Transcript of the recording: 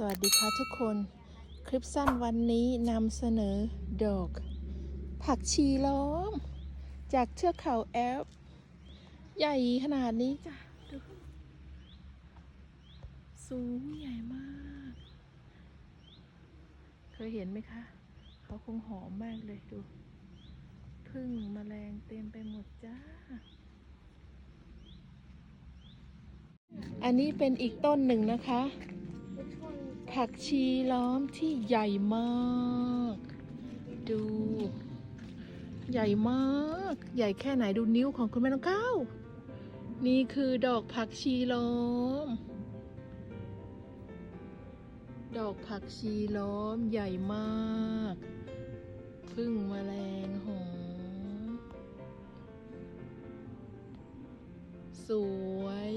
สวัสดีค่ะทุกคน คลิปสั้นวันนี้นำเสนอดอก ผักชีล้อม จากเทือกเขาแอลใหญ่ขนาดนี้จ้ะดูสูงใหญ่มาก เคยเห็นไหมคะ เขาคงหอมมากเลยดูพึ่งแมลงเต็มไปหมดจ้า อันนี้เป็นอีกต้นหนึ่งนะคะ ผักชีล้อมที่ใหญ่มาก ดู ใหญ่มาก ใหญ่แค่ไหนดูนิ้วของคุณแม่น้องก้าวนี่คือดอกผักชีล้อม ดอกผักชีล้อมใหญ่มากพึ่งแมลงหอมสวย